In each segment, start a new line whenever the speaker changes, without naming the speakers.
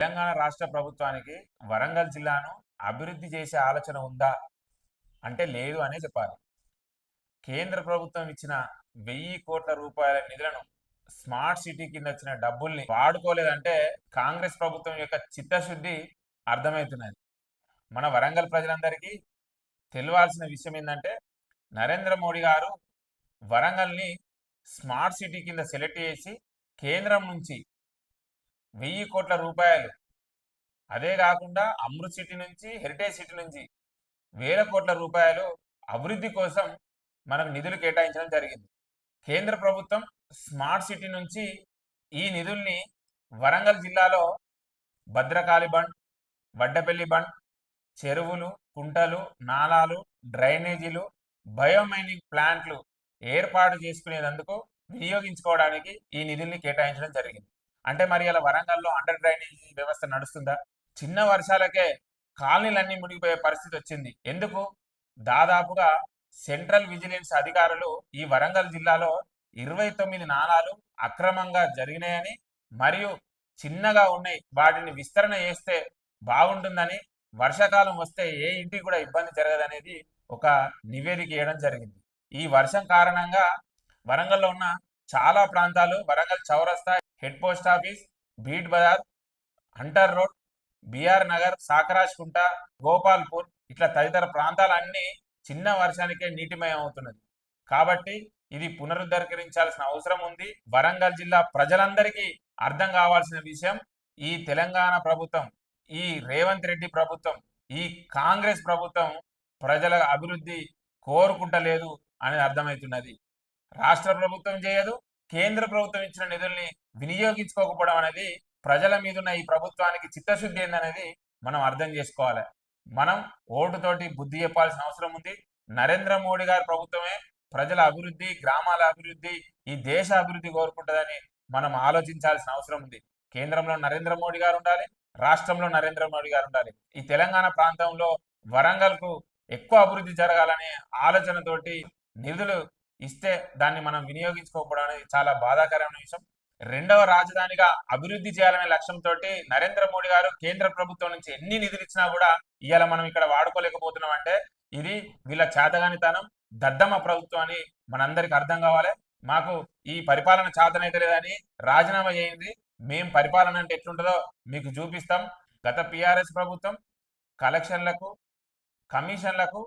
తెలంగాణ రాష్ట్ర ప్రభుత్వానికి వరంగల్ జిల్లాను అభివృద్ధి చేసే ఆలోచన ఉందా? అంటే లేదు అనే చెప్పాలి. కేంద్ర ప్రభుత్వం ఇచ్చిన వెయ్యి కోట్ల రూపాయల నిధులను స్మార్ట్ సిటీ కింద వచ్చిన డబ్బుల్ని వాడుకోలేదంటే కాంగ్రెస్ ప్రభుత్వం యొక్క చిత్తశుద్ధి అర్థమవుతున్నది. మన వరంగల్ ప్రజలందరికీ తెలియాల్సిన విషయం ఏంటంటే నరేంద్ర మోడీ గారు వరంగల్ని స్మార్ట్ సిటీ కింద సెలెక్ట్ చేసి కేంద్రం నుంచి వెయ్యి కోట్ల రూపాయలు. అదే కాకుండా అమృత్ సిటీ నుంచి హెరిటేజ్ సిటీ నుంచి వేల కోట్ల రూపాయలు అభివృద్ధి కోసం మనకు నిధులు కేటాయించడం జరిగింది. కేంద్ర ప్రభుత్వం స్మార్ట్ సిటీ నుంచి ఈ నిధుల్ని వరంగల్ జిల్లాలో భద్రకాళి బండ్ వడ్డపల్లి బండ్ చెరువులు కుంటలు నాలాలు డ్రైనేజీలు బయోమైనింగ్ ప్లాంట్లు ఏర్పాటు చేసుకునేందుకు వినియోగించుకోవడానికి ఈ నిధుల్ని కేటాయించడం జరిగింది. అంటే మరి అలా వరంగల్లో అండర్ డ్రైనేజ్ వ్యవస్థ నడుస్తుందా? చిన్న వర్షాలకే కాలనీలన్నీ మునిగిపోయే పరిస్థితి వచ్చింది. ఎందుకు? దాదాపుగా సెంట్రల్ విజిలెన్స్ అధికారులు ఈ వరంగల్ జిల్లాలో ఇరవై తొమ్మిది నాలాలు అక్రమంగా జరిగినాయని మరియు చిన్నగా ఉన్నాయి. వాటిని విస్తరణ చేస్తే బాగుంటుందని వర్షాకాలం వస్తే ఏ ఇంటికి కూడా ఇబ్బంది జరగదనేది ఒక నివేదిక ఇవ్వడం జరిగింది. ఈ వర్షం కారణంగా వరంగల్లో ఉన్న చాలా ప్రాంతాలు Warangal Chowrasta head post office Beet Bazaar Hunter road B R Nagar Sakarajkunta Gopalpur ఇట్లా తదితర ప్రాంతాలన్నీ చిన్న వర్షానికే నీటిమయం అవుతున్నది. కాబట్టి ఇది పునరుద్ధరించాల్సిన అవసరం ఉంది. వరంగల్ జిల్లా ప్రజలందరికీ అర్థం కావాల్సిన విషయం ఈ తెలంగాణ ప్రభుత్వం ఈ రేవంత్ రెడ్డి ప్రభుత్వం ఈ కాంగ్రెస్ ప్రభుత్వం ప్రజల అభివృద్ధి కోరుకుంటలేదు అనేది అర్థమవుతున్నది. రాష్ట్ర ప్రభుత్వం చేయదు కేంద్ర ప్రభుత్వం ఇచ్చిన నిధుల్ని వినియోగించుకోకపోవడం అనేది ప్రజల మీద ఉన్న ఈ ప్రభుత్వానికి చిత్తశుద్ధి ఏందనేది మనం అర్థం చేసుకోవాలి. మనం ఓటుతోటి బుద్ధి చెప్పాల్సిన అవసరం ఉంది. నరేంద్ర మోడీ గారి ప్రభుత్వమే ప్రజల అభివృద్ధి గ్రామాల అభివృద్ధి ఈ దేశ అభివృద్ధి కోరుకుంటుందని మనం ఆలోచించాల్సిన అవసరం ఉంది. కేంద్రంలో నరేంద్ర మోడీ గారు ఉండాలి రాష్ట్రంలో నరేంద్ర మోడీ గారు ఉండాలి. ఈ తెలంగాణ ప్రాంతంలో వరంగల్కు ఎక్కువ అభివృద్ధి జరగాలనే ఆలోచనతోటి నిధులు ఇస్తే దాన్ని మనం వినియోగించుకోకపోవడం అనేది చాలా బాధాకరమైన విషయం. రెండవ రాజధానిగా అభివృద్ధి చేయాలనే లక్ష్యంతో నరేంద్ర మోడీ గారు కేంద్ర ప్రభుత్వం నుంచి ఎన్ని నిధులు ఇచ్చినా కూడా ఇవాళ మనం ఇక్కడ వాడుకోలేకపోతున్నాం అంటే ఇది వీళ్ళ చేతగానితనం దద్దమ్మ ప్రభుత్వం అని మనందరికి అర్థం కావాలి. మాకు ఈ పరిపాలన చేతనైతే లేదని రాజీనామా చేయండి. మేం పరిపాలన అంటే ఎట్లుంటుందో మీకు చూపిస్తాం. గత పిఆర్ఎస్ ప్రభుత్వం కలెక్షన్లకు కమిషన్లకు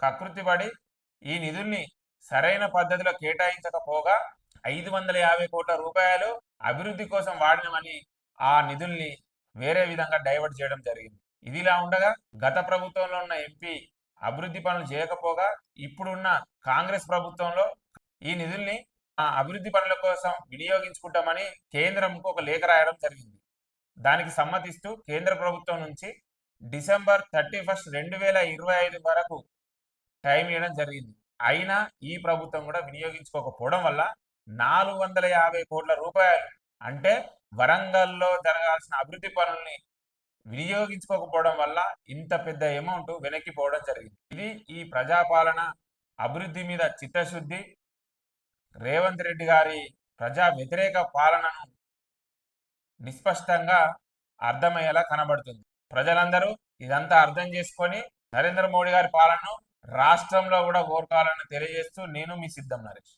కకృతి పడి ఈ నిధుల్ని సరైన పద్ధతిలో కేటాయించకపోగా ఐదు వందల యాభై కోట్ల రూపాయలు అభివృద్ధి కోసం వాడినమని ఆ నిధుల్ని వేరే విధంగా డైవర్ట్ చేయడం జరిగింది. ఇదిలా ఉండగా గత ప్రభుత్వంలో ఉన్న ఎంపీ అభివృద్ధి పనులు చేయకపోగా ఇప్పుడున్న కాంగ్రెస్ ప్రభుత్వంలో ఈ నిధుల్ని ఆ అభివృద్ధి పనుల కోసం వినియోగించుకుంటామని కేంద్రంకు ఒక లేఖ రాయడం జరిగింది. దానికి సమ్మతిస్తూ కేంద్ర ప్రభుత్వం నుంచి డిసెంబర్ థర్టీ ఫస్ట్ రెండు వేల ఇరవై ఐదు వరకు టైం ఇవ్వడం జరిగింది. అయినా ఈ ప్రభుత్వం కూడా వినియోగించుకోకపోవడం వల్ల నాలుగు వందల యాభై కోట్ల రూపాయలు అంటే వరంగల్లో జరగాల్సిన అభివృద్ధి పనుల్ని వినియోగించుకోకపోవడం వల్ల ఇంత పెద్ద అమౌంట్ వెనక్కిపోవడం జరిగింది. ఇది ఈ ప్రజాపాలన అభివృద్ధి మీద చిత్తశుద్ధి రేవంత్ రెడ్డి గారి ప్రజా వ్యతిరేక పాలనను నిస్పష్టంగా అర్థమయ్యేలా కనబడుతుంది. ప్రజలందరూ ఇదంతా అర్థం చేసుకొని నరేంద్ర మోడీ గారి పాలనను రాష్ట్రంలో కూడా కోరుకోవాలని తెలియజేస్తూ నేను మీ సిద్ధం నరేష్.